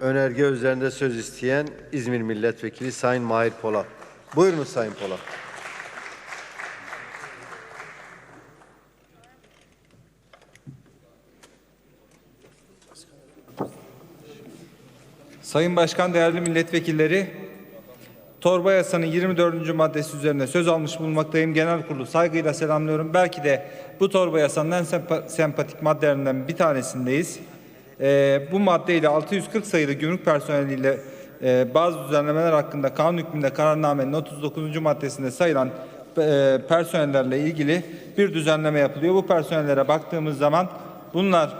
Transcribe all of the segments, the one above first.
Önerge üzerinde söz isteyen İzmir Milletvekili Sayın Mahir Polat. Buyurunuz Sayın Polat. Sayın Başkan, değerli milletvekilleri, torba yasanın 24. maddesi üzerine söz almış bulunmaktayım. Genel kurulu saygıyla selamlıyorum. Belki de bu torba yasanın en sempa- sempatik maddelerinden bir tanesindeyiz. Ee, bu maddeyle 640 sayılı gümrük personeliyle e, bazı düzenlemeler hakkında kanun hükmünde kararnamenin 39. maddesinde sayılan e, personellerle ilgili bir düzenleme yapılıyor. Bu personellere baktığımız zaman bunlar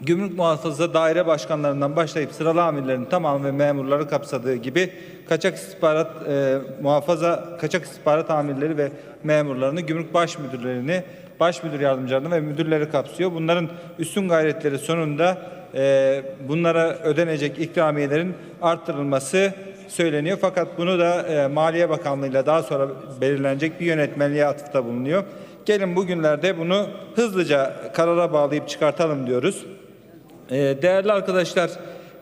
Gümrük Muhafaza Daire Başkanlarından başlayıp sıralı amirlerin tamamı ve memurları kapsadığı gibi kaçak istihbarat e, muhafaza kaçak istihbarat amirleri ve memurlarını, gümrük baş müdürlerini, baş müdür yardımcılarını ve müdürleri kapsıyor. Bunların üstün gayretleri sonunda e, bunlara ödenecek ikramiyelerin arttırılması söyleniyor. Fakat bunu da e, Maliye Bakanlığı'yla daha sonra belirlenecek bir yönetmeliğe atıfta bulunuyor. Gelin bugünlerde bunu hızlıca karara bağlayıp çıkartalım diyoruz. Ee, Değerli arkadaşlar,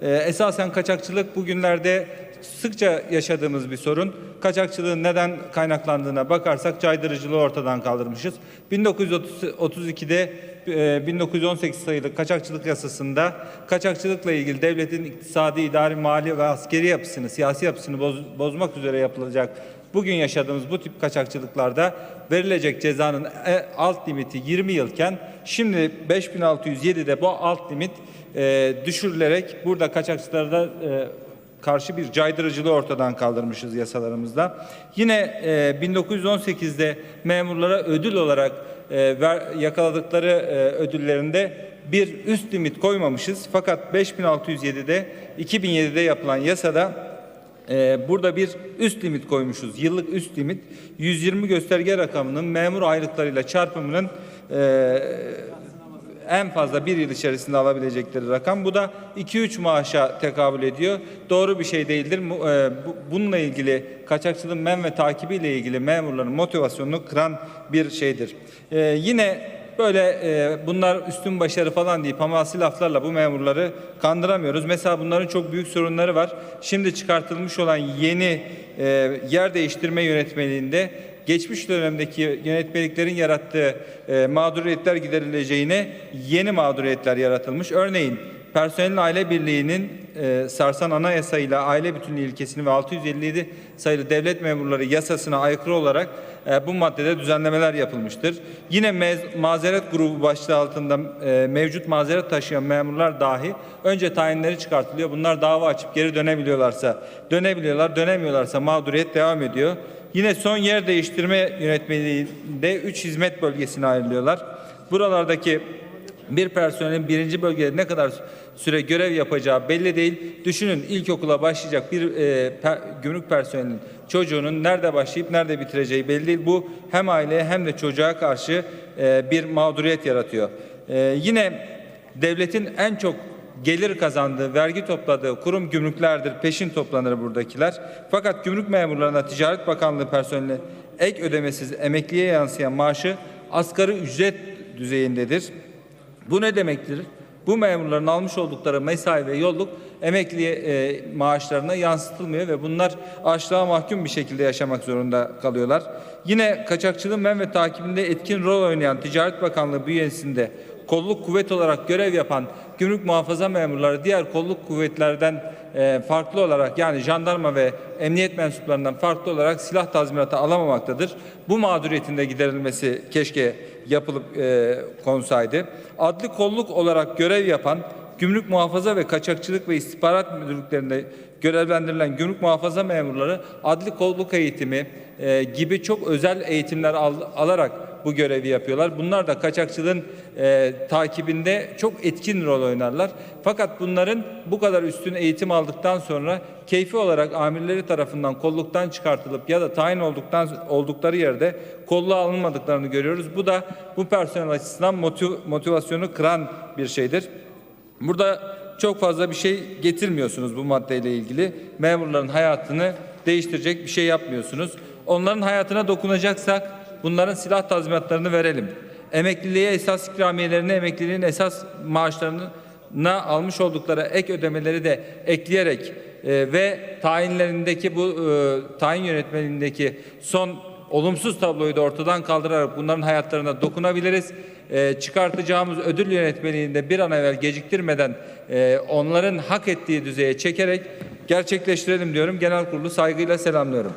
e, esasen kaçakçılık bugünlerde sıkça yaşadığımız bir sorun. Kaçakçılığın neden kaynaklandığına bakarsak caydırıcılığı ortadan kaldırmışız. 1932'de e, 1918 sayılı kaçakçılık yasasında kaçakçılıkla ilgili devletin iktisadi, idari, mali ve askeri yapısını, siyasi yapısını boz- bozmak üzere yapılacak bugün yaşadığımız bu tip kaçakçılıklarda verilecek cezanın e, alt limiti 20 yılken şimdi 5607'de bu alt limit e, düşürülerek burada kaçakçılarda e, karşı bir caydırıcılığı ortadan kaldırmışız yasalarımızda. Yine e, 1918'de memurlara ödül olarak e, yakaladıkları e, ödüllerinde bir üst limit koymamışız. Fakat 5607'de 2007'de yapılan yasada burada bir üst limit koymuşuz. Yıllık üst limit 120 gösterge rakamının memur aylıklarıyla çarpımının e, en fazla bir yıl içerisinde alabilecekleri rakam. Bu da 2-3 maaşa tekabül ediyor. Doğru bir şey değildir. E, bu- Bununla ilgili kaçakçılığın men ve takibiyle ilgili memurların motivasyonunu kıran bir şeydir. Ee, yine Böyle e, bunlar üstün başarı falan deyip hamasi laflarla bu memurları kandıramıyoruz. Mesela bunların çok büyük sorunları var. Şimdi çıkartılmış olan yeni e, yer değiştirme yönetmeliğinde geçmiş dönemdeki yönetmeliklerin yarattığı e, mağduriyetler giderileceğine yeni mağduriyetler yaratılmış. Örneğin personelin aile birliğinin e, sarsan anayasayla aile bütünlüğü ilkesini ve 657 sayılı devlet memurları yasasına aykırı olarak e, bu maddede düzenlemeler yapılmıştır. Yine mez- mazeret grubu başlığı altında e, mevcut mazeret taşıyan memurlar dahi önce tayinleri çıkartılıyor. Bunlar dava açıp geri dönebiliyorlarsa dönebiliyorlar, dönemiyorlarsa mağduriyet devam ediyor. Yine son yer değiştirme yönetmeliğinde 3 hizmet bölgesine ayrılıyorlar. Buralardaki bir personelin birinci bölgede ne kadar süre görev yapacağı belli değil. Düşünün ilkokula başlayacak bir e, per- gümrük personelinin çocuğunun nerede başlayıp nerede bitireceği belli değil. Bu hem aileye hem de çocuğa karşı e, bir mağduriyet yaratıyor. E, yine devletin en çok gelir kazandığı, vergi topladığı kurum gümrüklerdir. Peşin toplanır buradakiler. Fakat gümrük memurlarına Ticaret Bakanlığı personeline ek ödemesiz emekliye yansıyan maaşı asgari ücret düzeyindedir. Bu ne demektir? Bu memurların almış oldukları mesai ve yolluk emekli e, maaşlarına yansıtılmıyor ve bunlar açlığa mahkum bir şekilde yaşamak zorunda kalıyorlar. Yine kaçakçılığın men ve takibinde etkin rol oynayan Ticaret Bakanlığı bünyesinde kolluk kuvvet olarak görev yapan gümrük muhafaza memurları diğer kolluk kuvvetlerden e, farklı olarak yani jandarma ve emniyet mensuplarından farklı olarak silah tazminatı alamamaktadır. Bu mağduriyetin de giderilmesi keşke yapılıp e, konsaydı. Adli kolluk olarak görev yapan Gümrük Muhafaza ve Kaçakçılık ve İstihbarat Müdürlüklerinde görevlendirilen gümrük muhafaza memurları adli kolluk eğitimi e, gibi çok özel eğitimler al- alarak bu görevi yapıyorlar. Bunlar da kaçakçılığın e, takibinde çok etkin rol oynarlar. Fakat bunların bu kadar üstün eğitim aldıktan sonra keyfi olarak amirleri tarafından kolluktan çıkartılıp ya da tayin olduktan oldukları yerde kolluğa alınmadıklarını görüyoruz. Bu da bu personel açısından motiv- motivasyonu kıran bir şeydir. Burada çok fazla bir şey getirmiyorsunuz bu maddeyle ilgili. Memurların hayatını değiştirecek bir şey yapmıyorsunuz. Onların hayatına dokunacaksak bunların silah tazminatlarını verelim. Emekliliğe esas ikramiyelerini, emekliliğin esas maaşlarını na almış oldukları ek ödemeleri de ekleyerek e, ve tayinlerindeki bu e, tayin yönetmeliğindeki son olumsuz tabloyu da ortadan kaldırarak bunların hayatlarına dokunabiliriz. E, çıkartacağımız ödül yönetmeliğinde bir an evvel geciktirmeden e, onların hak ettiği düzeye çekerek gerçekleştirelim diyorum. Genel kurulu saygıyla selamlıyorum.